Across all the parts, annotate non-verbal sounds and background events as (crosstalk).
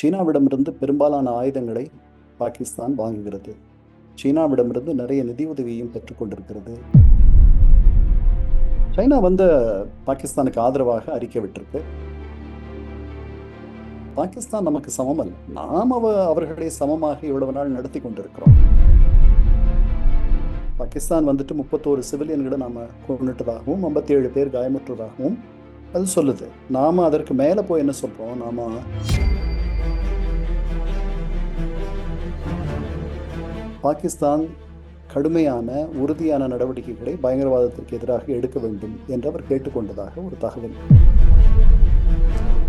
சீனாவிடமிருந்து பெரும்பாலான ஆயுதங்களை பாகிஸ்தான் வாங்குகிறது. சீனாவிடமிருந்து நிறைய நிதி உதவியும் பெற்றுக்கொண்டிருக்கிறது. சைனா வந்து பாகிஸ்தானுக்கு ஆதரவாக அறிக்கை விட்டிருக்கு. பாகிஸ்தான் நமக்கு சமமல் நாம் அவ அவர்களை சமமாக இவ்வளவு நாள் நடத்தி கொண்டிருக்கிறோம். பாகிஸ்தான் வந்துட்டு முப்பத்தோரு சிவிலியன்களை நாம கொண்டுட்டதாகவும் ஐம்பத்தி ஏழு பேர் காயமுற்றதாகவும் அது சொல்லுது. நாம அதற்கு மேல போய் என்ன சொல்றோம்? நாம பாகிஸ்தான் கடுமையான உறுதியான நடவடிக்கைகளை பயங்கரவாதத்திற்கு எதிராக எடுக்க வேண்டும் என்று அவர் கேட்டுக்கொண்டதாக ஒரு தகவல்.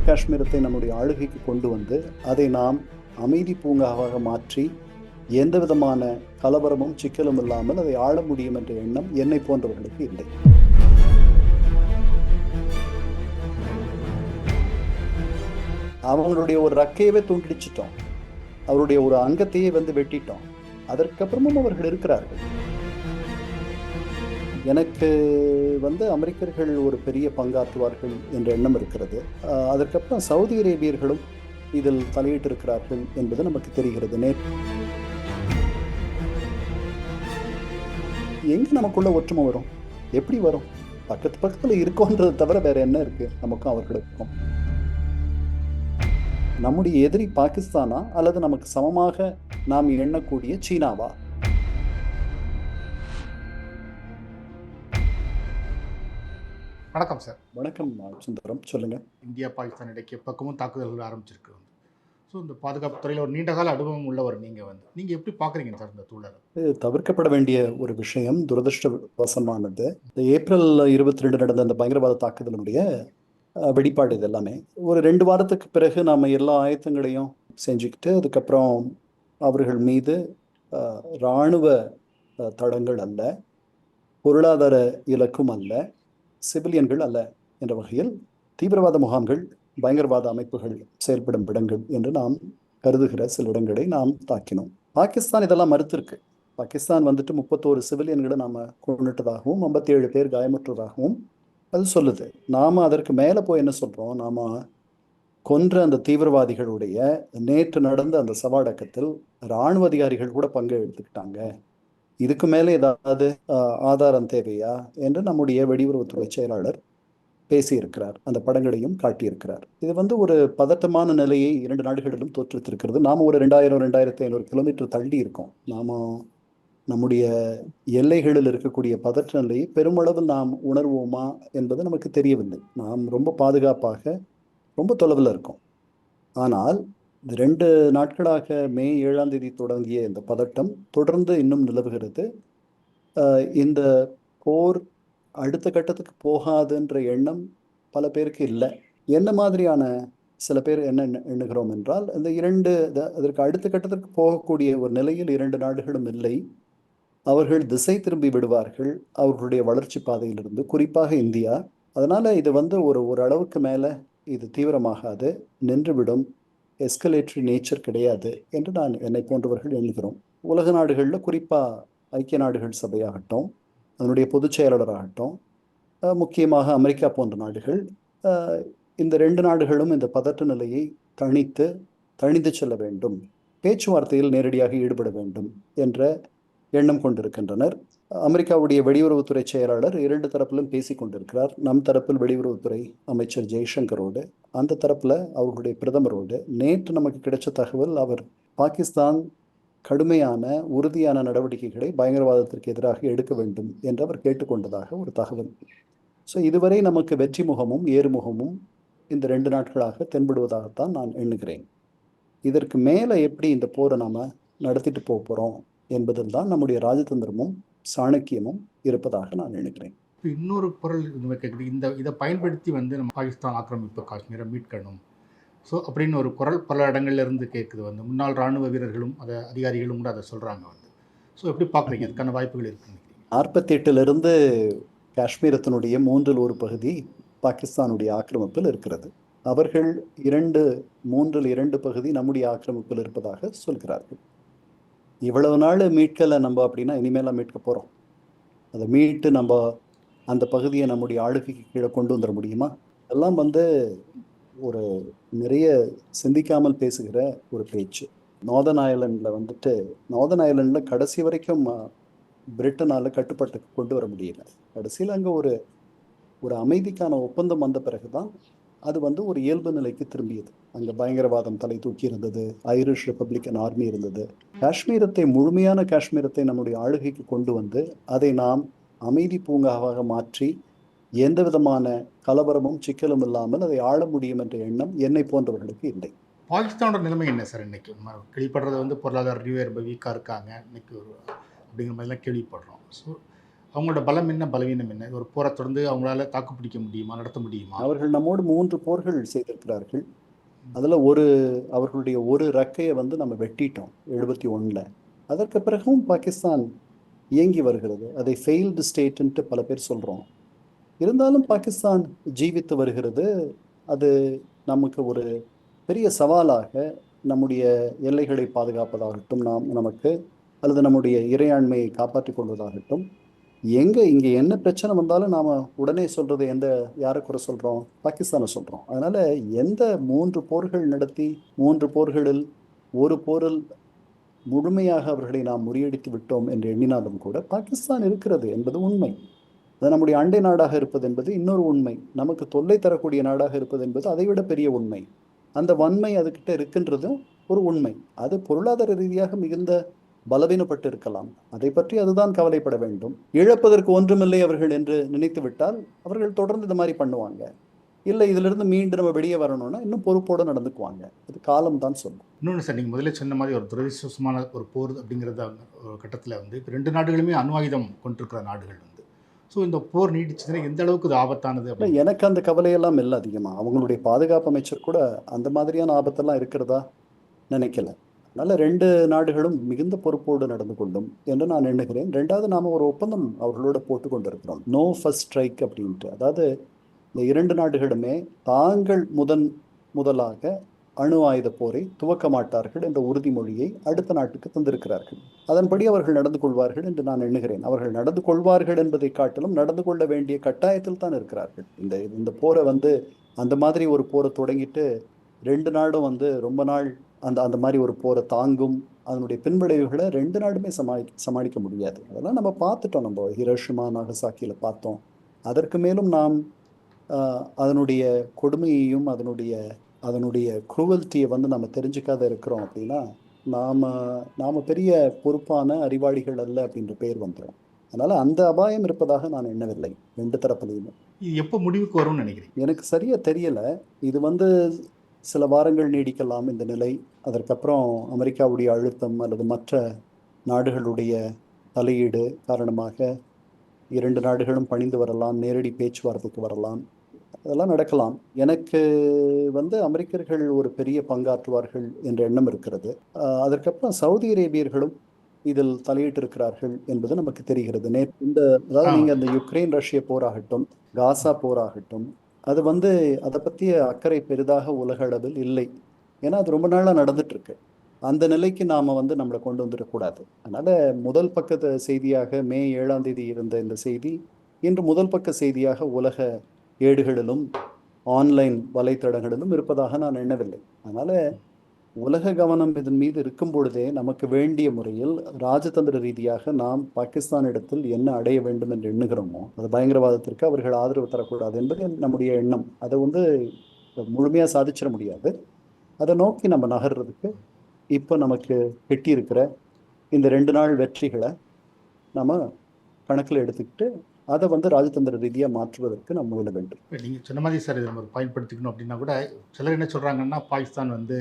காஷ்மீரத்தை நம்முடைய ஆளுகைக்கு கொண்டு வந்து அதை நாம் அமைதி பூங்காவாக மாற்றி எந்த விதமான கலவரமும் சிக்கலும் இல்லாமல் அதை ஆள முடியும் என்ற எண்ணம் என்னை போன்றவர்களுக்கு இல்லை. அவங்களுடைய ஒரு ரக்கையவே தூண்டிடிச்சிட்டோம் அவருடைய ஒரு அங்கத்தையே வந்து வெட்டிட்டோம். அதற்கப்புறமும் அவர்கள் இருக்கிறார்கள். எனக்கு வந்து அமெரிக்கர்கள் ஒரு பெரிய பங்காற்றுவார்கள் என்ற எண்ணம் இருக்கிறது. அதற்கப்புறம் சவுதி அரேபியர்களும் இதில் தலையிட்டு இருக்கிறார்கள் என்பது நமக்கு தெரிகிறது. நே எங்க நமக்குள்ள ஒற்றுமை வரும்? எப்படி வரும்? பக்கத்து பக்கத்துல இருக்கோன்றது தவிர வேற என்ன இருக்கு? நமக்கும் அவர்களுக்கும். நம்முடைய எதிரி பாகிஸ்தானா? அல்லது நமக்கு சமமாக நாம் எண்ணக்கூடிய சீனாவா? வணக்கம் சார். வணக்கம் சுந்தரம். சொல்லுங்க. இந்தியா பாகிஸ்தான் இடைக்கு பக்கமும் தாக்குதல்கள் ஆரம்பிச்சிருக்கு. வந்து ஸோ இந்த பாதுகாப்பு துறையில் ஒரு நீண்டகால அனுபவம் உள்ளவர் நீங்கள் வந்து நீங்கள் எப்படி பார்க்குறீங்க சார் இந்த சூழலை? இது தவிர்க்கப்பட வேண்டிய ஒரு விஷயம் துரதிருஷ்டவசமானது. இந்த ஏப்ரல் இருபத்தி ரெண்டு நடந்த அந்த பயங்கரவாத தாக்குதலுடைய வெளிப்பாடு இது எல்லாமே. ஒரு ரெண்டு வாரத்துக்கு பிறகு நாம் எல்லா ஆயத்தங்களையும் செஞ்சுக்கிட்டு அதுக்கப்புறம் அவர்கள் மீது இராணுவ தடங்கள் அல்ல பொருளாதார இலக்கும் அல்ல சிவிலியன்கள் அல்ல என்ற வகையில் தீவிரவாத முகாம்கள் பயங்கரவாத அமைப்புகள் செயல்படும் இடங்கள் என்று நாம் கருதுகிற சில இடங்களை நாம் தாக்கினோம். பாகிஸ்தான் இதெல்லாம் மறுத்திருக்கு. பாகிஸ்தான் வந்துட்டு முப்பத்தோரு சிவிலியன்களை நாம் கொண்டுட்டதாகவும் ஐம்பத்தி ஏழு பேர் காயமுற்றதாகவும் அது சொல்லுது. நாம் அதற்கு மேலே போய் என்ன சொல்கிறோம் நாம் கொன்ற அந்த தீவிரவாதிகளுடைய நேற்று நடந்த அந்த சவாடக்கத்தில் இராணுவ அதிகாரிகள் கூட பங்கு எடுத்துக்கிட்டாங்க. இதுக்கு மேலே ஏதாவது ஆதாரம் தேவையா என்று நம்முடைய வெளியுறவுத்துறை செயலாளர் பேசியிருக்கிறார். அந்த படங்களையும் காட்டியிருக்கிறார். இது வந்து ஒரு பதட்டமான நிலையை இரண்டு நாடுகளிலும் தோற்றுவித்திருக்கிறது. நாம் ஒரு ரெண்டாயிரம் ரெண்டாயிரத்தி ஐநூறு கிலோமீட்டர் தள்ளி இருக்கோம். நாம நம்முடைய எல்லைகளில் இருக்கக்கூடிய பதற்ற நிலையை பெருமளவில் நாம் உணர்வோமா என்பது நமக்கு தெரியவில்லை. நாம் ரொம்ப பாதுகாப்பாக ரொம்ப தொலைவில் இருக்கும். ஆனால் இந்த ரெண்டு நாட்களாக மே ஏழாம் தேதி தொடங்கிய இந்த பதட்டம் தொடர்ந்து இன்னும் நிலவுகிறது. இந்த போர் அடுத்த கட்டத்துக்கு போகாதுன்ற எண்ணம் பல பேருக்கு இல்லை. என்ன மாதிரியான சில பேர் என்ன எண்ணுகிறோம் என்றால் இந்த இரண்டு த- அதற்கு அடுத்த கட்டத்திற்கு போகக்கூடிய ஒரு நிலையில் இரண்டு நாடுகளும் இல்லை. அவர்கள் திசை திரும்பி விடுவார்கள். அவர்களுடைய வளர்ச்சி பாதையிலிருந்து குறிப்பாக இந்தியா. அதனால் இது வந்து ஒரு ஒரு அளவுக்கு இது தீவிரமாகாது நின்றுவிடும். எஸ்கலேட்டரி நேச்சர் கிடையாது என்று நான் என்னை போன்றவர்கள் எண்ணுகிறோம். உலக நாடுகளில் குறிப்பாக ஐக்கிய நாடுகள் சபையாகட்டும் அதனுடைய பொதுச் செயலாளராகட்டும் முக்கியமாக அமெரிக்கா போன்ற நாடுகள் இந்த ரெண்டு நாடுகளும் இந்த பதட்ட நிலையை தணித்து தணிந்து செல்ல வேண்டும். பேச்சுவார்த்தையில் நேரடியாக ஈடுபட வேண்டும் என்ற எண்ணம் கொண்டிருக்கின்றனர். அமெரிக்காவுடைய வெளியுறவுத்துறை செயலாளர் இரண்டு தரப்பிலும் பேசிக் கொண்டிருக்கிறார். நம் தரப்பில் வெளியுறவுத்துறை அமைச்சர் ஜெய்சங்கரோடு அந்த தரப்பில் அவர்களுடைய பிரதமரோடு. நேற்று நமக்கு கிடைச்ச தகவல் அவர் பாகிஸ்தான் கடுமையான உறுதியான நடவடிக்கைகளை பயங்கரவாதத்திற்கு எதிராக எடுக்க வேண்டும் என்று அவர் கேட்டுக்கொண்டதாக ஒரு தகவல். ஸோ இதுவரை நமக்கு வெற்றி முகமும் ஏறுமுகமும் இந்த ரெண்டு நாட்களாக தென்படுவதாகத்தான் நான் எண்ணுகிறேன். இதற்கு மேலே எப்படி இந்த போரை நாம் நடத்திட்டு போக போகிறோம் என்பதில் தான் நம்முடைய ராஜதந்திரமும் சாணக்கியமும் இருப்பதாக நான் இப்போ இன்னொரு குரல் கேட்குது இந்த இதை பயன்படுத்தி வந்து நம்ம பாகிஸ்தான் ஆக்கிரமிப்பு காஷ்மீரை மீட்கணும். ஸோ அப்படின்னு ஒரு குரல் பல இடங்கள்ல இருந்து கேட்குது வந்து. முன்னாள் ராணுவ வீரர்களும் அதை அதிகாரிகளும் கூட அதை சொல்கிறாங்க வந்து. ஸோ எப்படி பார்க்குறீங்க அதுக்கான வாய்ப்புகள் இருக்குன்னு? நாற்பத்தி எட்டிலிருந்து காஷ்மீரத்தினுடைய மூன்றில் ஒரு பகுதி பாகிஸ்தானுடைய ஆக்கிரமிப்பில் இருக்கிறது. அவர்கள் இரண்டு மூன்றில் இரண்டு பகுதி நம்முடைய ஆக்கிரமிப்பில் இருப்பதாக சொல்கிறார்கள். இவ்வளவு நாள் மீட்கலை நம்ம அப்படின்னா இனிமேலாம் மீட்க போகிறோம் அதை மீட்டு நம்ம அந்த பகுதியை நம்முடைய ஆளுகைக்கு கீழே கொண்டு வந்துட முடியுமா? எல்லாம் வந்து ஒரு நிறைய சிந்திக்காமல் பேசுகிற ஒரு பேச்சு. நார்தன் ஐலண்டில் வந்துட்டு நார்தன் ஐலண்டில் கடைசி வரைக்கும் பிரிட்டனால் பிரிட்டனால கொண்டு வர முடியல. கடைசியில் அங்கே ஒரு ஒரு அமைதிக்கான ஒப்பந்தம் வந்த பிறகு தான் அது வந்து ஒரு இயல்பு நிலைக்கு திரும்பியது. அங்கே பயங்கரவாதம் தலை தூக்கி இருந்தது. ஐரிஷ் ரிப்பப்ளிக்கன் ஆர்மி இருந்தது. காஷ்மீரத்தை முழுமையான காஷ்மீரத்தை நம்முடைய ஆளுகைக்கு கொண்டு வந்து அதை நாம் அமைதி பூங்காவாக மாற்றி எந்த விதமான கலவரமும் சிக்கலும் இல்லாமல் அதை ஆள முடியும் என்ற எண்ணம் என்னை போன்றவர்களுக்கு இல்லை. பாகிஸ்தானோட நிலைமை என்ன சார் இன்னைக்கு? கேள்விப்படுறது வந்து பொருளாதார ரீதியாக ரொம்ப வீக்காக இருக்காங்க. இன்னைக்கு ஒரு அப்படிங்கிற மாதிரிலாம் கேள்விப்படுறோம். ஸோ அவங்களோட பலம் என்ன பலவீனம் என்ன? ஒரு போரை தொடர்ந்து அவங்களால தாக்கு பிடிக்க முடியுமா? நடத்த முடியுமா? அவர்கள் நம்மோடு மூன்று போர்கள் செய்திருக்கிறார்கள். அதில் ஒரு அவர்களுடைய ஒரு ரக்கையை வந்து நம்ம வெட்டிட்டோம் எழுபத்தி ஒன்றில் அதற்கு பிறகும் பாகிஸ்தான் இயங்கி வருகிறது. அதை ஃபெயில்டு ஸ்டேட்டுன்ட்டு பல பேர் சொல்கிறோம் இருந்தாலும் பாகிஸ்தான் ஜீவித்து வருகிறது. அது நமக்கு ஒரு பெரிய சவாலாக நம்முடைய எல்லைகளை பாதுகாப்பதாகட்டும் நாம் நமக்கு அல்லது நம்முடைய இறையாண்மையை காப்பாற்றிக் கொள்வதாகட்டும். எங்கே இங்கே என்ன பிரச்சனை வந்தாலும் நாம் உடனே சொல்கிறது எந்த யாரை குறை சொல்கிறோம் பாகிஸ்தானை சொல்கிறோம் அதனால் எந்த மூன்று போர்கள் நடத்தி மூன்று போர்களில் ஒரு போரில் முழுமையாக அவர்களை நாம் முறியடித்து விட்டோம் என்று எண்ணினாலும் கூட பாகிஸ்தான் இருக்கிறது என்பது உண்மை. அது நம்முடைய அண்டை நாடாக இருப்பது என்பது இன்னொரு உண்மை. நமக்கு தொல்லை தரக்கூடிய நாடாக இருப்பது என்பது அதைவிட பெரிய உண்மை. அந்த வன்மை அதுகிட்ட இருக்கின்றதும் ஒரு உண்மை. அது பொருளாதார ரீதியாக மிகுந்த பலவீனப்பட்டு இருக்கலாம் அதை பற்றி அதுதான் கவலைப்பட வேண்டும். இழப்பதற்கு ஒன்றுமில்லை அவர்கள் என்று நினைத்து விட்டால் அவர்கள் தொடர்ந்து இந்த மாதிரி பண்ணுவாங்க. இல்லை இதிலிருந்து மீண்டும் நம்ம வெளியே வரணும்னா இன்னும் பொறுப்போடு நடந்துக்குவாங்க. அது காலம் தான் சொல்லும். இன்னொன்று சார் நீங்கள் முதல்ல சொன்ன மாதிரி ஒரு துரதிருஷ்டமான ஒரு போர் அப்படிங்கிறத ஒரு கட்டத்தில் வந்து இப்ப ரெண்டு நாடுகளுமே அணு ஆயுதம் கொண்டிருக்கிற நாடுகள் வந்து. ஸோ இந்த போர் நீடிச்சதுன்னா எந்த அளவுக்கு இது ஆபத்தானது எனக்கு அந்த கவலையெல்லாம் இல்லை அதிகமாக அவங்களுடைய பாதுகாப்பு அமைச்சர் கூட அந்த மாதிரியான ஆபத்தெல்லாம் இருக்கிறதா நினைக்கல. நல்ல ரெண்டு நாடுகளும் மிகுந்த பொறுப்போடு நடந்து கொள்ளும் என்று நான் எண்ணுகிறேன். ரெண்டாவது நாம் ஒரு ஒப்பந்தம் அவர்களோட போட்டு கொண்டிருக்கிறோம். நோ ஃபர்ஸ்ட் ஸ்ட்ரைக் அப்படின்ட்டு. அதாவது இந்த இரண்டு நாடுகளுமே தாங்கள் முதன் முதலாக அணு ஆயுத போரை துவக்க மாட்டார்கள் என்ற உறுதிமொழியை அடுத்த நாட்டுக்கு தந்திருக்கிறார்கள். அதன்படி அவர்கள் நடந்து கொள்வார்கள் என்று நான் எண்ணுகிறேன். அவர்கள் நடந்து கொள்வார்கள் என்பதை காட்டிலும் நடந்து கொள்ள வேண்டிய கட்டாயத்தில் தான் இருக்கிறார்கள். இந்த இந்த போரை வந்து அந்த மாதிரி ஒரு போரை தொடங்கிட்டு ரெண்டு நாடும் வந்து ரொம்ப நாள் அந்த அந்த மாதிரி ஒரு போரை தாங்கும் அதனுடைய பின்விளைவுகளை ரெண்டு நாடுமே சமாளி சமாளிக்க முடியாது. அதெல்லாம் நம்ம பார்த்துட்டோம். நம்ம ஹிரோஷிமா நாகசாக்கியில் பார்த்தோம். அதற்கு மேலும் நாம் அதனுடைய கொடுமையையும் அதனுடைய அதனுடைய குரூவல்ட்டியை வந்து நம்ம தெரிஞ்சுக்காத இருக்கிறோம் அப்படின்னா நாம் நாம் பெரிய பொறுப்பான அறிவாளிகள் அல்ல அப்படின்ற பேர் வந்துடும். அதனால் அந்த அபாயம் இருப்பதாக நான் எண்ணவில்லை. ரெண்டு தரப்புலையுமே. எப்போ முடிவுக்கு வரும்னு நினைக்கிறீங்க? எனக்கு சரியா தெரியல. இது வந்து சில வாரங்கள் நீடிக்கலாம் இந்த நிலை. அதற்கப்புறம் அமெரிக்காவுடைய அழுத்தம் அல்லது மற்ற நாடுகளுடைய தலையீடு காரணமாக இரண்டு நாடுகளும் பணிந்து வரலாம் நேரடி பேச்சுவார்த்தைக்கு வரலாம். அதெல்லாம் நடக்கலாம். எனக்கு வந்து அமெரிக்கர்கள் ஒரு பெரிய பங்காற்றுவார்கள் என்ற எண்ணம் இருக்கிறது. அதற்கப்புறம் சவுதி அரேபியர்களும் இதில் தலையிட்டிருக்கிறார்கள் என்பது நமக்கு தெரிகிறது. நே இந்த அதாவது ஆ. நீங்க அந்த யுக்ரைன் ரஷ்ய போராகட்டும் காசா போராகட்டும் அது வந்து அதை பற்றிய அக்கறை பெரிதாக உலக அளவில் இல்லை. ஏன்னா அது ரொம்ப நாளாக நடந்துட்டுருக்கு அந்த நிலைக்கு நாம் வந்து நம்மளை கொண்டு வந்துடக்கூடாது அதனால் முதல் பக்கத்து செய்தியாக மே ஏழாம் தேதி இருந்த இந்த செய்தி இன்று முதல் பக்க செய்தியாக உலக ஏடுகளிலும் ஆன்லைன் வலைத்தளங்களிலும் இருப்பதாக நான் எண்ணவில்லை. அதனால் உலக கவனம் இதன் மீது இருக்கும் பொழுதே நமக்கு வேண்டிய முறையில் ராஜதந்திர ரீதியாக நாம் பாகிஸ்தானிடத்தில் என்ன அடைய வேண்டும் என்று எண்ணுகிறோமோ அது பயங்கரவாதத்திற்கு அவர்கள் ஆதரவு தரக்கூடாது என்பது நம்முடைய எண்ணம். அதை வந்து முழுமையாக சாதிச்சிட முடியாது. அதை நோக்கி நம்ம நகர்றதுக்கு இப்போ நமக்கு கெட்டியிருக்கிற இந்த ரெண்டு நாள் வெற்றிகளை நம்ம கணக்கில் எடுத்துக்கிட்டு அதை வந்து ராஜதந்திர ரீதியாக மாற்றுவதற்கு நம்ம முயல வேண்டும். நீங்கள் சொன்ன மாதிரி சார் இதை நம்ம பயன்படுத்திக்கணும் அப்படின்னா கூட சிலர் என்ன சொல்கிறாங்கன்னா பாகிஸ்தான் வந்து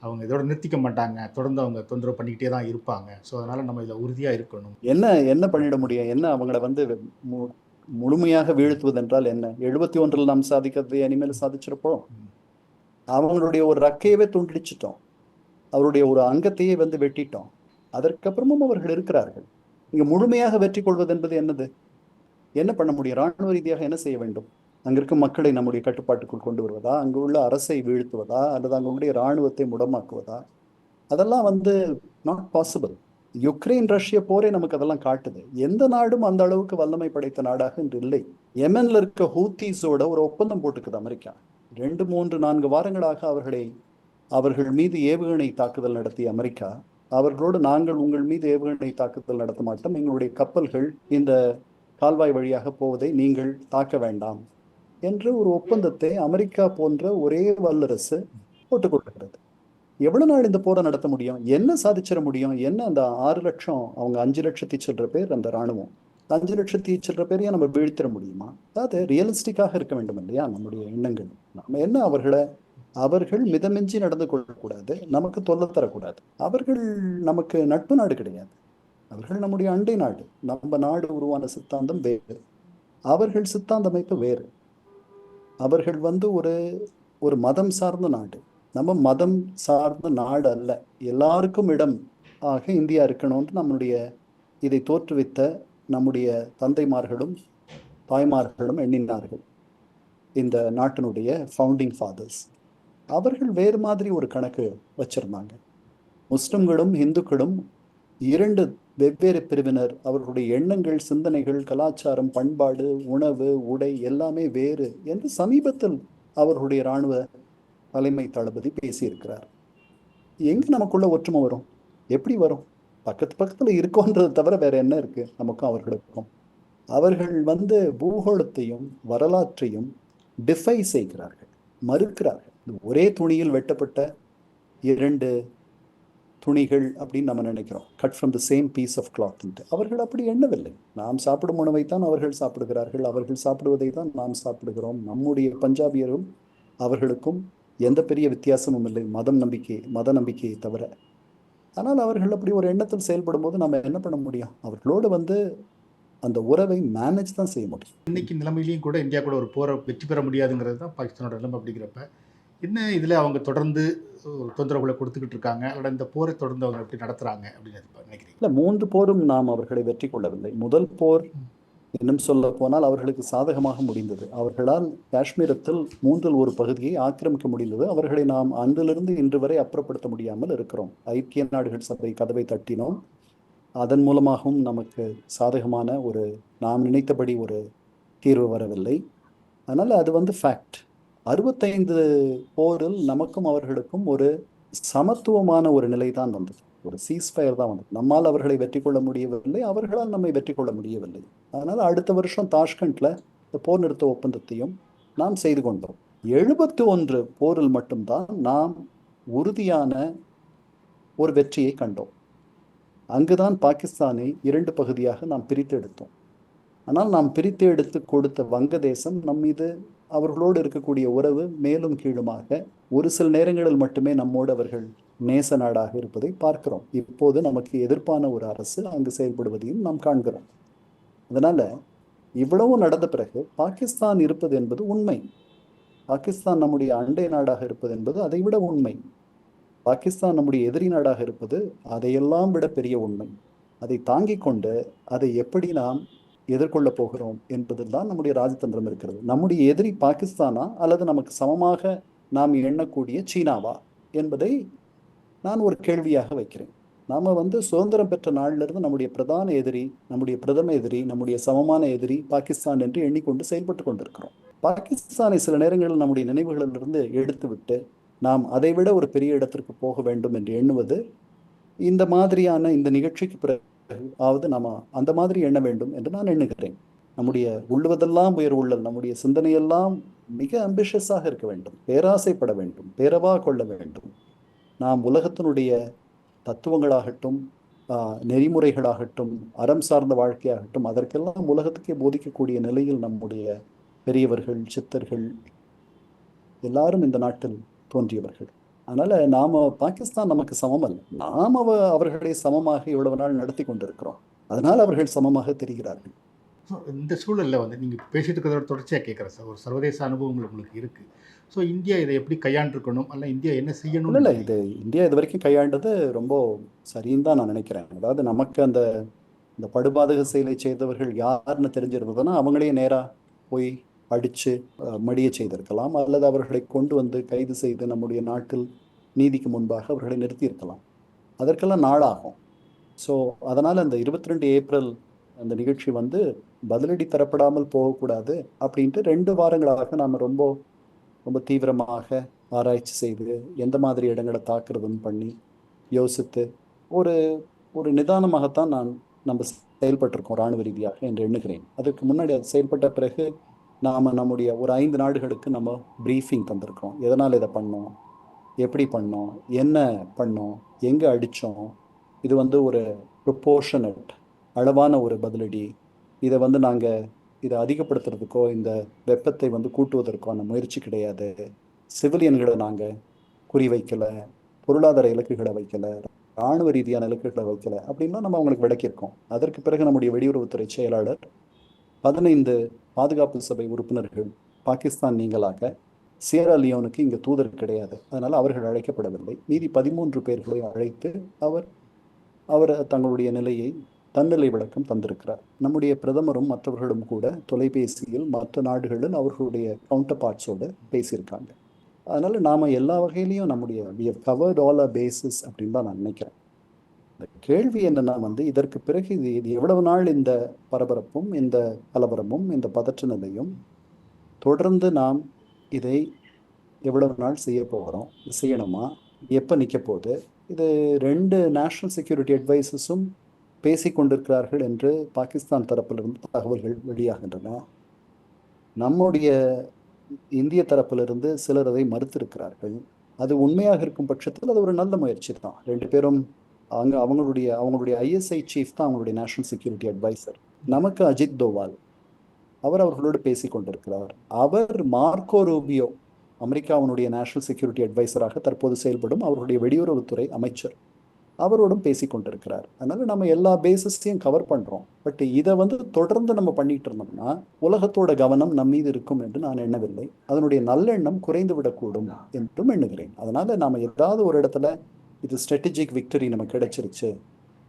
அவங்க இதோட நிறுத்திக்க மாட்டாங்க. தொடர்ந்து அவங்க தொந்தரவு பண்ணிக்கிட்டே தான் இருப்பாங்க. ஸோ அதனால் நம்ம இதில் உறுதியாக இருக்கணும். என்ன என்ன பண்ணிட முடியும்? என்ன அவங்கள வந்து மு- முழுமையாக வீழ்த்துவதென்றால் என்ன? எழுபத்தி ஒன்றில் நாம் சாதிக்கிறது இனிமேல் சாதிச்சிருப்போம். அவங்களுடைய ஒரு ரக்கையவே துண்டிச்சிட்டோம் அவருடைய ஒரு அங்கத்தையே வந்து வெட்டிட்டோம். அதற்கப்புறமும் அவர்கள் இருக்கிறார்கள். இங்கே முழுமையாக வெற்றி கொள்வது என்பது என்னது? என்ன பண்ண முடியும்? ராணுவ ரீதியாக என்ன செய்ய வேண்டும்? அங்கே இருக்கும் மக்களை நம்முடைய கட்டுப்பாட்டுக்குள் கொண்டு வருவதா? அங்கு உள்ள அரசை வீழ்த்துவதா? அல்லது அங்குடைய ராணுவத்தை முடமாக்குவதா? அதெல்லாம் வந்து நாட் பாசிபிள் யுக்ரைன் ரஷ்ய போரே நமக்கு அதெல்லாம் காட்டுது. எந்த நாடும் அந்த அளவுக்கு வல்லமை படைத்த நாடாக இன்று இல்லை. எமன்ல இருக்க ஹூத்தீஸோட ஒரு ஒப்பந்தம் போட்டுக்குது அமெரிக்கா. ரெண்டு மூன்று நான்கு வாரங்களாக அவர்களை அவர்கள் மீது ஏவுகணை தாக்குதல் நடத்திய அமெரிக்கா. அவர்களோடு நாங்கள் உங்கள் மீது ஏவுகணை தாக்குதல் நடத்த மாட்டோம். எங்களுடைய கப்பல்கள் இந்த கால்வாய் வழியாக போவதை நீங்கள் தாக்க வேண்டாம். என்று ஒரு ஒப்பந்தத்தை அமெரிக்கா போன்ற ஒரே வல்லரசு போட்டுக்கொள்கிறது. எவ்வளவு நாள் இந்த போரை நடத்த முடியும்? என்ன சாதிச்சிட முடியும்? என்ன அந்த ஆறு லட்சம் அவங்க அஞ்சு லட்சத்தி சில்லற பேர் அந்த ராணுவம் அஞ்சு லட்சத்தி சில்லற பேரையும் நம்ம வீழ்த்திட முடியுமா? அதாவது ரியலிஸ்டிக்காக இருக்க வேண்டும் இல்லையா? நம்முடைய எண்ணங்கள். நம்ம என்ன அவர்களை? அவர்கள் மிதமிஞ்சி நடந்து கொள்ளக்கூடாது நமக்கு தொல்லை தரக்கூடாது. அவர்கள் நமக்கு நட்பு நாடு கிடையாது. அவர்கள் நம்முடைய அண்டை நாடு. நம்ம நாடு உருவான சித்தாந்தம் வேறு. அவர்கள் சித்தாந்த அமைப்பு வேறு. அவர்கள் வந்து ஒரு ஒரு மதம் சார்ந்த நாடு. நம்ம மதம் சார்ந்த நாடு அல்ல. எல்லாருக்கும் இடம் ஆக இந்தியா இருக்கணும்னு நம்மளுடைய இதை தோற்றுவித்த நம்முடைய தந்தைமார்களும் தாய்மார்களும் எண்ணினார்கள். இந்த நாட்டினுடைய ஃபவுண்டிங் ஃபாதர்ஸ் அவர்கள் வேறு மாதிரி ஒரு கணக்கு வச்சிருந்தாங்க. முஸ்லிம்களும் இந்துக்களும் இரண்டு வெவ்வேறு பிரிவினர் அவர்களுடைய எண்ணங்கள் சிந்தனைகள் கலாச்சாரம் பண்பாடு உணவு உடை எல்லாமே வேறு என்று சமீபத்தில் அவர்களுடைய இராணுவ தலைமை தளபதி பேசியிருக்கிறார். எங்கே நமக்குள்ள ஒற்றுமை வரும்? எப்படி வரும்? பக்கத்து பக்கத்தில் இருக்கோன்றது தவிர வேற என்ன இருக்கு? நமக்கும் அவர்களுக்கும் அவர்கள் வந்து பூகோளத்தையும் வரலாற்றையும் டிஃபை செய்கிறார்கள் மறுக்கிறார்கள். ஒரே துணியில் வெட்டப்பட்ட இரண்டு துணிகள் அப்படின்னு நம்ம நினைக்கிறோம். Cut from the same piece of கிளாத்ன்ட்டு அவர்கள் அப்படி எண்ணவில்லை. நாம் சாப்பிடும் உணவை தான் அவர்கள் சாப்பிடுகிறார்கள். அவர்கள் சாப்பிடுவதை தான் நாம் சாப்பிடுகிறோம். நம்முடைய பஞ்சாபியரும் அவர்களுக்கும் எந்த பெரிய வித்தியாசமும் இல்லை. மதம் நம்பிக்கை மத நம்பிக்கையை தவிர. ஆனால் அவர்கள் அப்படி ஒரு எண்ணத்தில் செயல்படும் போது நம்ம என்ன பண்ண முடியும்? அவர்களோடு வந்து அந்த உறவை மேனேஜ் தான் செய்ய முடியும். இன்னைக்கு நிலைமையிலையும் கூட இந்தியா கூட ஒரு போரை வெற்றி பெற முடியாதுங்கிறது தான் பாகிஸ்தானோட நிலைமை அப்படிங்கிறப்ப என்ன இதில் அவங்க தொடர்ந்து தொந்தரவுகளை கொடுத்துக்கிட்டு இருக்காங்க? அதோட இந்த போரை தொடர்ந்து அவங்க எப்படி நடத்துறாங்க? அப்படின்னு நினைக்கிறீங்க? இல்லை மூன்று போரும் நாம் அவர்களை வெற்றி கொள்ளவில்லை. முதல் போர் இன்னும் சொல்ல போனால் அவர்களுக்கு சாதகமாக முடிந்தது. அவர்களால் காஷ்மீரத்தில் மூன்றில் ஒரு பகுதியை ஆக்கிரமிக்க முடிந்தது. அவர்களை நாம் அன்றிலிருந்து இன்று வரை அப்புறப்படுத்த முடியாமல் இருக்கிறோம். ஐக்கிய நாடுகள் சபை கதவை தட்டினோம். அதன் மூலமாகவும் நமக்கு சாதகமான ஒரு நாம் நினைத்தபடி ஒரு தீர்வு வரவில்லை. அதனால் அது வந்து ஃபேக்ட் அறுபத்தைந்து போரில் நமக்கும் அவர்களுக்கும் ஒரு சமத்துவமான ஒரு நிலை தான் வந்தது. ஒரு சீஸ்ஃபயர் தான் வந்தது. நம்மால் அவர்களை வெற்றி கொள்ள முடியவில்லை. அவர்களால் நம்மை வெற்றி கொள்ள முடியவில்லை. அதனால் அடுத்த வருஷம் தாஷ்கண்ட்ல இந்த போர் நிறுத்த ஒப்பந்தத்தையும் நாம் செய்து கொண்டோம். எழுபத்தி ஒன்று போரில் மட்டும்தான் நாம் உறுதியான ஒரு வெற்றியை கண்டோம். அங்குதான் பாகிஸ்தானை இரண்டு பகுதியாக நாம் பிரித்து எடுத்தோம் ஆனால் நாம் பிரித்து எடுத்து கொடுத்த வங்கதேசம் நம் மீது அவர்களோடு இருக்கக்கூடிய உறவு மேலும் கீழுமாக ஒரு சில நேரங்களில் மட்டுமே நம்மோடு அவர்கள் நேச நாடாக இருப்பதை பார்க்கிறோம். இப்போது நமக்கு எதிர்ப்பான ஒரு அரசு அங்கு செயல்படுவதையும் நாம் காண்கிறோம். அதனால இவ்வளவு நடந்த பிறகு பாகிஸ்தான் இருப்பது என்பது உண்மை. பாகிஸ்தான் நம்முடைய அண்டை நாடாக இருப்பது என்பது அதை விட உண்மை. பாகிஸ்தான் நம்முடைய எதிரி நாடாக இருப்பது அதையெல்லாம் விட பெரிய உண்மை. அதை தாங்கிக் கொண்டு அதை எப்படி நாம் எதிர்கொள்ளப் போகிறோம் என்பதில் தான் நம்முடைய ராஜதந்திரம் இருக்கிறது. நம்முடைய எதிரி பாகிஸ்தானா அல்லது நமக்கு சமமாக நாம் எண்ணக்கூடிய சீனாவா என்பதை நான் ஒரு கேள்வியாக வைக்கிறேன். நாம் வந்து சுதந்திரம் பெற்ற நாளிலிருந்து நம்முடைய பிரதான எதிரி நம்முடைய பிரதம எதிரி நம்முடைய சமமான எதிரி பாகிஸ்தான் என்று எண்ணிக்கொண்டு செயல்பட்டு கொண்டிருக்கிறோம். பாகிஸ்தானை சில நேரங்களில் நம்முடைய நினைவுகளிலிருந்து எடுத்துவிட்டு நாம் அதை விட ஒரு பெரிய இடத்திற்கு போக வேண்டும் என்று எண்ணுவது இந்த மாதிரியான இந்த நிகழ்ச்சிக்கு பிறகு ஆவது நம்ம அந்த மாதிரி எண்ண வேண்டும் என்று நான் எண்ணுகிறேன். நம்முடைய உள்ளுவதெல்லாம் உயர் உள்ளல் நம்முடைய சிந்தனையெல்லாம் மிக அம்பிஷியஸாக இருக்க வேண்டும். பேராசைப்பட வேண்டும் பேரவா கொள்ள வேண்டும். நாம் உலகத்தினுடைய தத்துவங்களாகட்டும் நெறிமுறைகளாகட்டும் அறம் சார்ந்த வாழ்க்கையாகட்டும் அதற்கெல்லாம் உலகத்துக்கே போதிக்கக்கூடிய நிலையில் நம்முடைய பெரியவர்கள் சித்தர்கள் எல்லாரும் இந்த நாட்டில் தோன்றியவர்கள். அதனால நாம பாகிஸ்தான் நமக்கு சமம் அல்ல. நாம் அவ அவர்களை சமமாக இவ்வளவு நாள் நடத்தி கொண்டிருக்கிறோம். அதனால் அவர்கள் சமமாக தெரிகிறார்கள். இந்த சூழலில் வந்து நீங்கள் பேசிட்டு இருக்கிறதோட தொடர்ச்சியாக கேட்குறேன் சார் ஒரு சர்வதேச அனுபவங்கள் உங்களுக்கு இருக்குது ஸோ இந்தியா இதை எப்படி கையாண்டிருக்கணும்? அல்ல இந்தியா என்ன செய்யணும்? இல்லை இது இந்தியா இது வரைக்கும் கையாண்டது ரொம்ப சரின்னு தான் நான் நினைக்கிறேன். அதாவது நமக்கு அந்த இந்த படுபாதக செயலை செய்தவர்கள் யாருன்னு தெரிஞ்சிருந்ததுன்னா அவங்களே நேராக போய் அடித்து மடிய செய்திருக்கலாம். அல்லது அவர்களை கொண்டு வந்து கைது செய்து நம்முடைய நாட்டில் நீதிக்கு முன்பாக அவர்களை நிறுத்தியிருக்கலாம். அதற்கெல்லாம் நாளாகும். ஸோ அதனால் அந்த இருபத்தி ரெண்டு ஏப்ரல் அந்த நிகழ்ச்சி வந்து பதிலடி தரப்படாமல் போகக்கூடாது அப்படின்ட்டு ரெண்டு வாரங்களாக நாம் ரொம்ப ரொம்ப தீவிரமாக ஆராய்ச்சி செய்து எந்த மாதிரி இடங்களை தாக்குறதுன்னு பண்ணி யோசித்து ஒரு ஒரு நிதானமாகத்தான் நான் நம்ம செயல்பட்டிருக்கோம் இராணுவ ரீதியாக என்று எண்ணுகிறேன். அதுக்கு முன்னாடி அது செயல்பட்ட பிறகு நாம் நம்முடைய ஒரு ஐந்து நாடுகளுக்கு நம்ம ப்ரீஃபிங் தந்திருக்கோம் எதனால் இதை பண்ணோம்? எப்படி பண்ணோம்? என்ன பண்ணோம்? எங்கே அடித்தோம்? இது வந்து ஒரு ப்ரொப்போர்ஷனட் அளவான ஒரு பதிலடி. இதை வந்து நாங்கள் இதை அதிகப்படுத்துறதுக்கோ இந்த வெப்பத்தை வந்து கூட்டுவதற்கான முயற்சி கிடையாது. சிவிலியன்களை நாங்கள் குறி வைக்கலை பொருளாதார இலக்குகளை வைக்கலை இராணுவ ரீதியான இலக்குகளை வைக்கலை அப்படின்னா நம்ம அவங்களுக்கு விளக்கியிருக்கோம். அதற்கு பிறகு நம்முடைய வெளியுறவுத்துறை செயலாளர் பதினைந்து பாதுகாப்பு சபை உறுப்பினர்கள் பாகிஸ்தான் நீங்களாக சேரா லியோனுக்கு இங்கே தூதர் கிடையாது. அதனால் அவர்கள் அழைக்கப்படவில்லை. மீதி பதிமூன்று பேர்களை அழைத்து அவர் அவர் தங்களுடைய நிலையை தன்னிலை விளக்கம் தந்திருக்கிறார். நம்முடைய பிரதமரும் மற்றவர்களும் கூட தொலைபேசியில் மற்ற நாடுகளில் அவர்களுடைய கவுண்டர் பார்ட்ஸோடு பேசியிருக்காங்க. அதனால் நாம் எல்லா வகையிலையும் நம்முடைய we have covered all a basis அப்படின்னு தான் நான் நினைக்கிறேன். இந்த கேள்வி என்னன்னா வந்து இதற்கு பிறகு இது இது எவ்வளவு நாள் இந்த பரபரப்பும் இந்த கலவரமும் இந்த பதற்ற நிலையும் தொடர்ந்து நாம் இதை எவ்வளவு நாள் செய்ய போகிறோம் செய்யணுமா எப்போ நிற்க போகுது இது ரெண்டு நேஷ்னல் செக்யூரிட்டி அட்வைசஸும் பேசி கொண்டிருக்கிறார்கள் என்று பாகிஸ்தான் தரப்பிலிருந்து தகவல்கள் வெளியாகின்றன. நம்முடைய இந்திய தரப்பிலிருந்து சிலர் அதை மறுத்திருக்கிறார்கள். அது உண்மையாக இருக்கும் பட்சத்தில் அது ஒரு நல்ல முயற்சி தான். ரெண்டு பேரும் அங்கே அவங்களுடைய அவங்களுடைய ஐஎஸ்ஐ சீஃப் தான் அவங்களுடைய நேஷனல் செக்யூரிட்டி அட்வைசர் நமக்கு அஜித் தோவால் அவர் அவர்களோடு பேசி கொண்டிருக்கிறார். அவர் மார்க்கோ ரூபியோ அமெரிக்காவினுடைய நேஷனல் செக்யூரிட்டி அட்வைசராக தற்போது செயல்படும் அவருடைய வெளியுறவுத்துறை அமைச்சர். அவரோடும் பேசி கொண்டிருக்கிறார். அதனால நம்ம எல்லா பேசிஸையும் கவர் பண்ணுறோம் பட் இதை வந்து தொடர்ந்து நம்ம பண்ணிட்டு இருந்தோம்னா உலகத்தோட கவனம் நம் மீது இருக்கும் என்று நான் எண்ணவில்லை. அதனுடைய நல்லெண்ணம் குறைந்து விடக்கூடும் என்றும் எண்ணுகிறேன். அதனால நாம் ஏதாவது ஒரு இடத்துல இது ஸ்ட்ராட்டஜிக் விக்டரி நமக்கு கிடைச்சிருச்சு.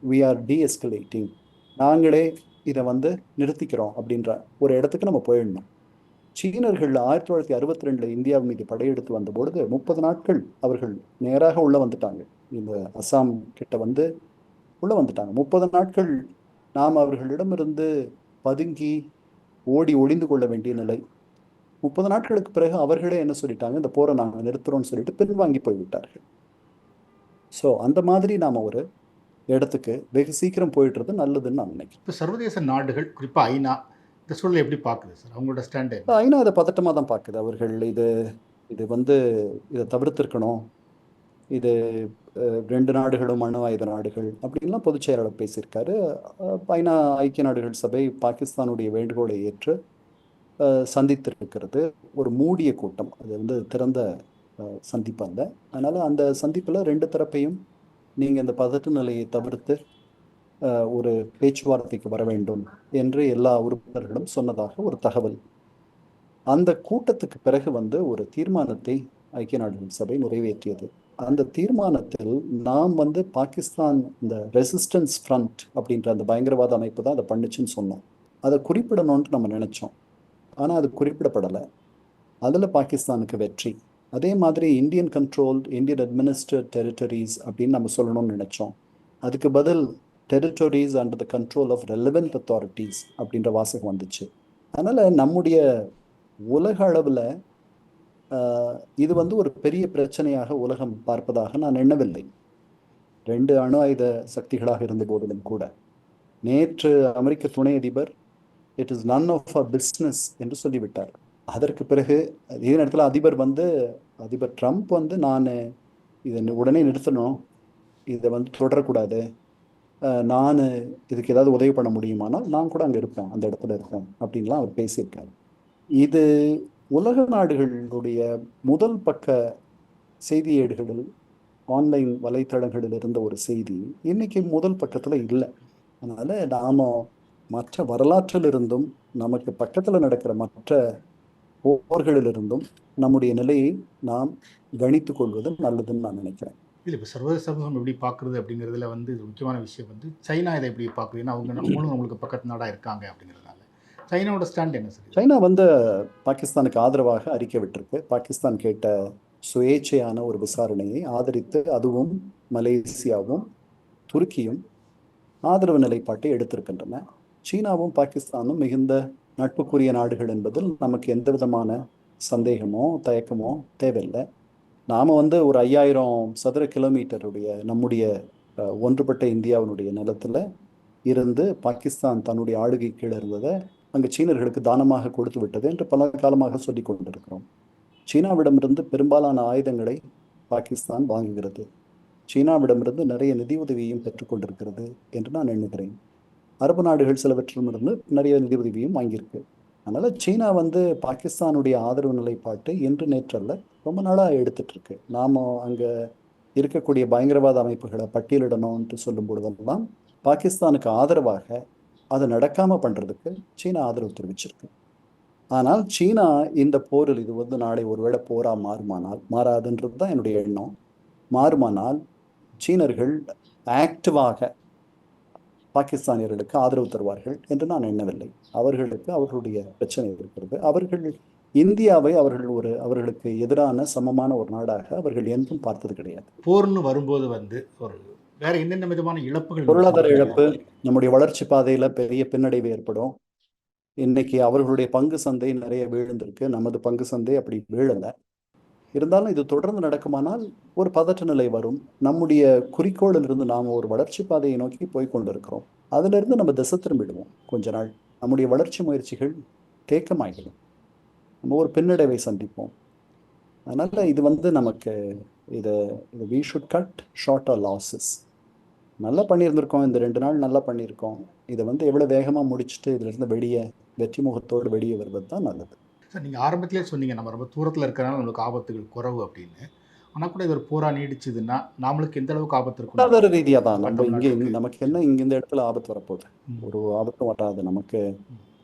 வி ஆர் டிஎஸ்கலேட்டிங் நாங்களே இதை வந்து நிறுத்திக்கிறோம் அப்படின்ற ஒரு இடத்துக்கு நம்ம போயிடணும். சீனர்கள் ஆயிரத்தி தொள்ளாயிரத்தி அறுபத்தி ரெண்டில் இந்தியா மீது படையெடுத்து வந்த பொழுது முப்பது நாட்கள் அவர்கள் நேராக உள்ளே வந்துட்டாங்க. இந்த அசாம் கிட்ட வந்து உள்ளே வந்துட்டாங்க. முப்பது நாட்கள் நாம் அவர்களிடமிருந்து பதுங்கி ஓடி ஒளிந்து கொள்ள வேண்டிய நிலை. முப்பது நாட்களுக்கு பிறகு அவர்களே என்ன சொல்லிட்டாங்க? இந்த போரை நாங்கள் நிறுத்துறோம்னு சொல்லிட்டு பின்வாங்கி போய்விட்டார்கள். ஸோ அந்த மாதிரி நாம் ஒரு இடத்துக்கு வெகு சீக்கிரம் போயிட்டுறது நல்லதுன்னு நான் நினைக்கிறேன். இப்போ சர்வதேச நாடுகள் குறிப்பாக ஐநா இந்த சூழலை எப்படி பார்க்குது சார்? அவங்களோட ஸ்டாண்டு ஐநா அதை பதட்டமாக தான் பார்க்குது. அவர்கள் இது இது வந்து இதை தவிர்த்திருக்கணும். இது ரெண்டு நாடுகளும் அணு ஆயுத நாடுகள் அப்படின்லாம் பொதுச் செயலாளர் பேசியிருக்காரு. ஐநா ஐக்கிய நாடுகள் சபை பாகிஸ்தானுடைய வேண்டுகோளை ஏற்று சந்தித்திருக்கிறது. ஒரு மூடிய கூட்டம். அது வந்து திறந்த சந்திப்பாங்க. சந்திப்பு அதனால் அந்த சந்திப்பில் ரெண்டு தரப்பையும் நீங்கள் இந்த பதட்ட நிலையை தவிர்த்து ஒரு பேச்சுவார்த்தைக்கு வர வேண்டும் என்று எல்லா உறுப்பினர்களும் சொன்னதாக ஒரு தகவல். அந்த கூட்டத்துக்கு பிறகு வந்து ஒரு தீர்மானத்தை ஐக்கிய நாடுகள் சபை நிறைவேற்றியது. அந்த தீர்மானத்தில் நாம் வந்து பாகிஸ்தான் இந்த ரெசிஸ்டன்ஸ் ஃப்ரண்ட் அப்படின்ற அந்த பயங்கரவாத அமைப்பு தான் அதை பண்ணுச்சுன்னு சொன்னோம். அதை குறிப்பிடணும்ன்ட்டு நம்ம நினச்சோம். ஆனால் அது குறிப்பிடப்படலை. அதில் பாகிஸ்தானுக்கு வெற்றி. அதே மாதிரி Indian control Indian administer territories அப்படின்னு நம்ம சொல்லணும்னு நினைச்சோம். அதுக்கு பதில் territories under the control of relevant authorities அப்படின்ற வாசகம் வந்துச்சு. அதனால் நம்முடைய உலக அளவில் இது வந்து ஒரு பெரிய பிரச்சனையாக உலகம் பார்ப்பதாக நான் எண்ணவில்லை. ரெண்டு அணு ஆயுத சக்திகளாக இருந்த போதிலும் கூட. நேற்று அமெரிக்க துணை அதிபர் it is none of a business என்று சொல்லிவிட்டார். அதற்கு பிறகு இதே நேரத்தில் அதிபர் வந்து அதிபர் ட்ரம்ப் வந்து நான் இதை உடனே நிறுத்தணும். இதை வந்து தொடரக்கூடாது. நான் இதுக்கு ஏதாவது உதவி பண்ண முடியுமானால் நான் கூட அங்கே இருப்பேன் அந்த இடத்துல இருப்பேன் அப்படின்லாம் அவர் பேசியிருக்காரு. இது உலக நாடுகளுடைய முதல் பக்க செய்தி ஏடுகளில் ஆன்லைன் வலைத்தளங்களில் இருந்த ஒரு செய்தி இன்னைக்கு முதல் பக்கத்தில் இல்லை. அதனால் நாம மற்ற வரலாற்றிலிருந்தும் நமக்கு பக்கத்தில் நடக்கிற மற்ற போர்களிலிருந்தும் நம்முடைய நிலையை நாம் கணித்து கொள்வது நல்லதுன்னு நான் நினைக்கிறேன். இல்லை இப்போ சர்வதேச சமூகம் எப்படி பார்க்குறது அப்படிங்கிறதுல வந்து முக்கியமான விஷயம் வந்து சைனா இதை எப்படி பார்க்குது ஏன்னா அவங்க நம்மளும் நம்மளுக்கு பக்கத்து நாடாக இருக்காங்க அப்படிங்கிறதுனால. சைனாவோட ஸ்டாண்ட் என்ன சார்? சைனா வந்து பாகிஸ்தானுக்கு ஆதரவாக அறிக்கை விட்டிருக்கு. பாகிஸ்தான் கேட்ட சுயேட்சையான ஒரு விசாரணையை ஆதரித்து அதுவும் மலேசியாவும் துருக்கியும் ஆதரவு நிலைப்பாட்டை எடுத்திருக்கின்றன. சீனாவும் பாகிஸ்தானும் மிகுந்த நட்புக்குரிய நாடுகள் என்பதில் நமக்கு எந்த விதமான சந்தேகமோ தயக்கமோ தேவையில்லை. நாம் வந்து ஒரு ஐயாயிரம் சதுர கிலோமீட்டருடைய நம்முடைய ஒன்றுபட்ட இந்தியாவினுடைய நிலத்தில் இருந்து பாகிஸ்தான் தன்னுடைய ஆளுகை கீழே இருந்ததை அங்கே சீனர்களுக்கு தானமாக கொடுத்து விட்டது என்று பல காலமாக சொல்லி கொண்டிருக்கிறோம். சீனாவிடமிருந்து பெரும்பாலான ஆயுதங்களை பாகிஸ்தான் வாங்குகிறது. சீனாவிடமிருந்து நிறைய நிதி உதவியையும் பெற்றுக்கொண்டிருக்கிறது என்று நான் எண்ணுகிறேன். அரபு நாடுகள் சிலவற்றிலிருந்து நிறைய நிதி உதவியும் வாங்கியிருக்கு. அதனால் சீனா வந்து பாகிஸ்தானுடைய ஆதரவு நிலைப்பாட்டை இன்று நேற்றல்ல ரொம்ப நாளாக எடுத்துட்டு நாம் அங்கே இருக்கக்கூடிய பயங்கரவாத அமைப்புகளை பட்டியலிடணும்னு சொல்லும் பொழுதெல்லாம் பாகிஸ்தானுக்கு ஆதரவாக அதை நடக்காமல் பண்ணுறதுக்கு சீனா ஆதரவு தெரிவிச்சிருக்கு. ஆனால் சீனா இந்த போரில் இது வந்து நாளை ஒருவேளை போரா மாறுமானால் மாறாதுன்றது தான் என்னுடைய எண்ணம். மாறுமானால் சீனர்கள் ஆக்டிவாக பாகிஸ்தானியர்களுக்கு ஆதரவு தருவார்கள் என்று நான் எண்ணவில்லை. அவர்களுக்கு அவர்களுடைய பிரச்சனை இருக்கிறது. அவர்கள் இந்தியாவை அவர்கள் ஒரு அவர்களுக்கு எதிரான சமமான ஒரு நாடாக அவர்கள் என்றும் பார்த்தது கிடையாது. போர்னு வரும்போது வந்து ஒரு வேற என்னென்ன விதமான இழப்புகள் பொருளாதார இழப்பு நம்முடைய வளர்ச்சி பாதையில பெரிய பின்னடைவு ஏற்படும். இன்னைக்கு அவர்களுடைய பங்கு சந்தை நிறைய வீழ்ந்திருக்கு. நமது பங்கு சந்தை அப்படி வீழல. இருந்தாலும் இது தொடர்ந்து நடக்குமானால் ஒரு பதற்ற நிலை வரும். நம்முடைய குறிக்கோளில் இருந்து நாம் ஒரு வளர்ச்சி பாதையை நோக்கி போய் கொண்டிருக்கிறோம். அதிலிருந்து நம்ம திசை திரும்பிடுவோம். கொஞ்ச நாள். நம்முடைய வளர்ச்சி முயற்சிகள் தேக்கமாகிடும் நம்ம ஒரு பின்னடைவை சந்திப்போம். அதனால் இது வந்து நமக்கு இதை இது we should cut short our losses நல்லா பண்ணியிருந்திருக்கோம். இந்த ரெண்டு நாள் நல்லா பண்ணியிருக்கோம். இதை வந்து எவ்வளோ வேகமாக முடிச்சுட்டு இதிலிருந்து வெளியே வெற்றி முகத்தோடு வெளியே வருவது தான் நல்லது. சார் நீங்கள் ஆரம்பத்திலே சொன்னீங்க நம்ம ரொம்ப தூரத்தில் இருக்கிறனால நம்மளுக்கு ஆபத்துகள் குறைவு அப்படின்னு. ஆனால் கூட இது ஒரு போரா நீடிச்சதுன்னா நம்மளுக்கு எந்த அளவுக்கு ஆபத்து இருக்கும் பொருளாதார ரீதியாக தான். நம்ம இங்கே. நமக்கு என்ன இங்கே இந்த இடத்துல ஆபத்து வரப்போகுது. ஒரு ஆபத்தும் வராது. நமக்கு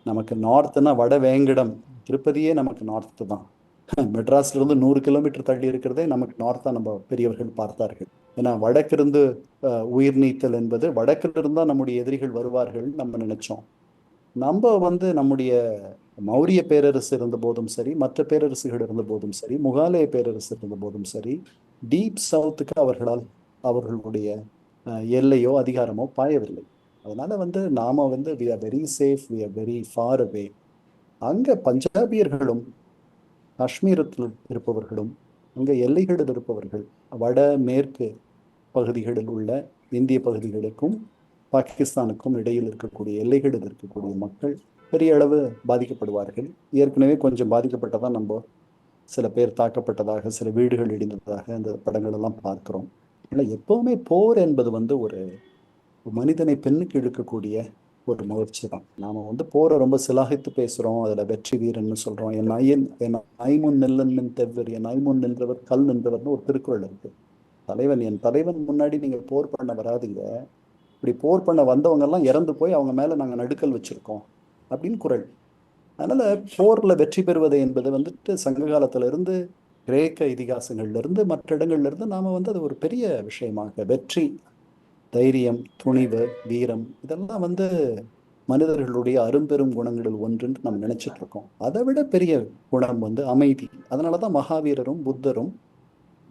நமக்கு நார்த்துனா வட வேங்கிடம் திருப்பதியே நமக்கு நார்த்து தான். (laughs) மெட்ராஸ்ல இருந்து நூறு கிலோமீட்டர் தள்ளி இருக்கிறதே நமக்கு நார்த்தா நம்ம பெரியவர்கள் பார்த்தார்கள். ஏன்னா வடக்கிருந்து உயிர் நீத்தல் என்பது வடக்கிலிருந்து நம்முடைய எதிரிகள் வருவார்கள் நம்ம நினைச்சோம். நம்ம வந்து நம்முடைய மௌரிய பேரரசு இருந்த போதும் சரி மற்ற பேரரசுகள் இருந்த போதும் சரி முகாலய பேரரசு இருந்த போதும் சரி டீப் சவுத்துக்கு அவர்களால் அவர்களுடைய எல்லையோ அதிகாரமோ பாயவில்லை. அதனால வந்து நாம வந்து we are very safe we are very far away அங்க பஞ்சாபியர்களும் காஷ்மீரத்தில் இருப்பவர்களும் அங்கே எல்லைகளில் இருப்பவர்கள் வட மேற்கு பகுதிகளில் உள்ள இந்திய பகுதிகளுக்கும் பாகிஸ்தானுக்கும் இடையில் இருக்கக்கூடிய எல்லைகளில் இருக்கக்கூடிய மக்கள் பெரிய அளவு பாதிக்கப்படுவார்கள். ஏற்கனவே கொஞ்சம் பாதிக்கப்பட்டதாக நம்ம சில பேர் தாக்கப்பட்டதாக சில வீடுகள் இடிந்ததாக அந்த படங்கள் எல்லாம் பார்க்கிறோம். இல்லை எப்பவுமே போர் என்பது வந்து ஒரு மனிதனை பெண்ணுக்கு இழுக்கக்கூடிய ஒரு முயற்சி தான் நாம வந்து போரை ரொம்ப சிலாகித்து பேசுறோம் அதுல வெற்றி வீரன்னு சொல்றோம். என் ஐயன் என் ஐமுன் நெல்லன் மின் தெவ்வர் என் ஐமுன் நின்றவர் கல் நின்றவர்னு ஒரு திருக்குறள் இருக்கு. தலைவன் என் தலைவன் முன்னாடி நீங்க போர் பண்ண வராதீங்க. இப்படி போர் பண்ண வந்தவங்கெல்லாம் இறந்து போய் அவங்க மேலே நாங்கள் நடுக்கல் வச்சுருக்கோம் அப்படின்னு குரல். அதனால் போரில் வெற்றி பெறுவது என்பது வந்துட்டு சங்க காலத்திலிருந்து கிரேக்க இதிகாசங்கள்லேருந்து மற்ற இடங்கள்லேருந்து நாம் வந்து அது ஒரு பெரிய விஷயமாக. வெற்றி தைரியம் துணிவு வீரம் இதெல்லாம் வந்து மனிதர்களுடைய அரும்பெரும் குணங்களில் ஒன்றுன்னு நம்ம நினச்சிட்டு இருக்கோம். அதை விட பெரிய குணம் வந்து அமைதி. அதனாலதான் மகாவீரரும் புத்தரும்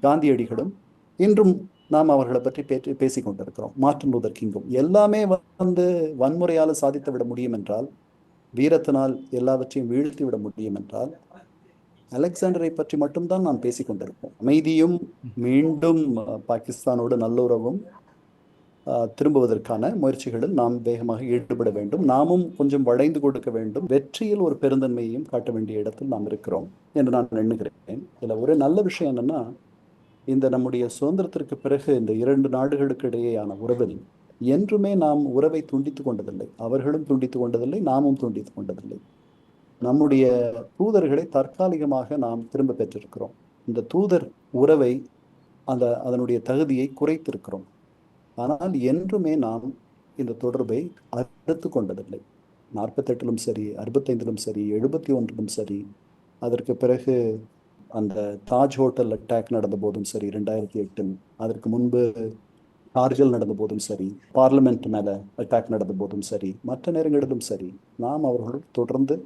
காந்தியடிகளும் இன்றும் நாம் அவர்களை பற்றி பேசி கொண்டிருக்கிறோம் மார்ட்டின் லூதர் கிங்கும். எல்லாமே வந்து வன்முறையால் சாதித்து விட முடியும் என்றால் வீரத்தினால் எல்லாவற்றையும் வீழ்த்தி விட முடியும் என்றால் அலெக்சாண்டரை பற்றி மட்டும்தான் நாம் பேசிக் கொண்டிருப்போம் அமைதியும் மீண்டும் பாகிஸ்தானோடு நல்லுறவும் திரும்புவதற்கான முயற்சிகளில் நாம் வேகமாக ஈடுபட வேண்டும். நாமும் கொஞ்சம் வளைந்து கொடுக்க வேண்டும். வெற்றியில் ஒரு பெருந்தன்மையையும் காட்ட வேண்டிய இடத்தில் நாம் இருக்கிறோம் என்று நான் எண்ணுகிறேன். இதுல ஒரு நல்ல விஷயம் என்னன்னா இந்த நம்முடைய சுதந்திரத்திற்கு பிறகு இந்த இரண்டு நாடுகளுக்கு இடையேயான உறவில் என்றுமே நாம் உறவை துண்டித்து கொண்டதில்லை. அவர்களும் துண்டித்து கொண்டதில்லை நாமும் துண்டித்து கொண்டதில்லை. நம்முடைய தூதர்களை தற்காலிகமாக நாம் திரும்ப பெற்றிருக்கிறோம். இந்த தூதர் உறவை அந்த அதனுடைய தகுதியை குறைத்திருக்கிறோம். ஆனால் என்றுமே நாம் இந்த தொடர்பை அறுத்து கொண்டதில்லை. நாற்பத்தெட்டிலும் சரி அறுபத்தைந்திலும் சரி எழுபத்தி ஒன்றிலும் சரி அதற்கு பிறகு அந்த தாஜ் ஹோட்டல் அட்டாக் நடந்த போதும் சரி ரெண்டாயிரத்தி எட்டில். அதற்கு முன்பு கார்கில் நடந்த போதும் சரி பார்லிமெண்ட் மேலே அட்டாக் நடந்த போதும் சரி மற்ற நேரங்களிலும் சரி நாம் அவர்களுடன் தொடர்ந்து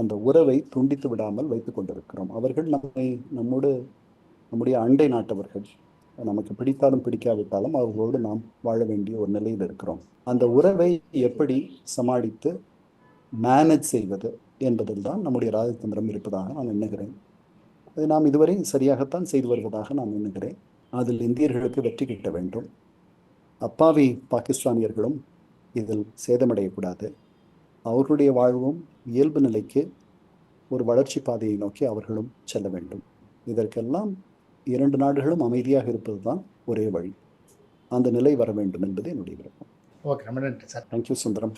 அந்த உறவை துண்டித்து விடாமல் வைத்துக் கொண்டிருக்கிறோம். அவர்கள் நம்மை நம்மோடு நம்முடைய அண்டை நாட்டவர்கள் நமக்கு பிடித்தாலும் பிடிக்காவிட்டாலும் அவர்களோடு நாம் வாழ வேண்டிய ஒரு நிலையில் இருக்கிறோம். அந்த உறவை எப்படி சமாளித்து மேனேஜ் செய்வது என்பதில் தான் நம்முடைய ராஜதந்திரம் இருப்பதாக நான் எண்ணுகிறேன். நாம் இதுவரை சரியாகத்தான் செய்து வருவதாக நான் எண்ணுகிறேன். அதில் இந்தியர்களுக்கு வெற்றி கிட்ட வேண்டும். அப்பாவி பாகிஸ்தானியர்களும் இதில் சேதமடையக்கூடாது. அவர்களுடைய வாழ்வும் இயல்பு நிலைக்கு ஒரு வளர்ச்சி பாதையை நோக்கி அவர்களும் செல்ல வேண்டும். இதற்கெல்லாம் இரண்டு நாடுகளும் அமைதியாக இருப்பது தான் ஒரே வழி. அந்த நிலை வர வேண்டும் என்பது என்னுடைய விருப்பம். ஓகே ரொம்ப நன்றி சார். தேங்க்யூ சுந்தரம்.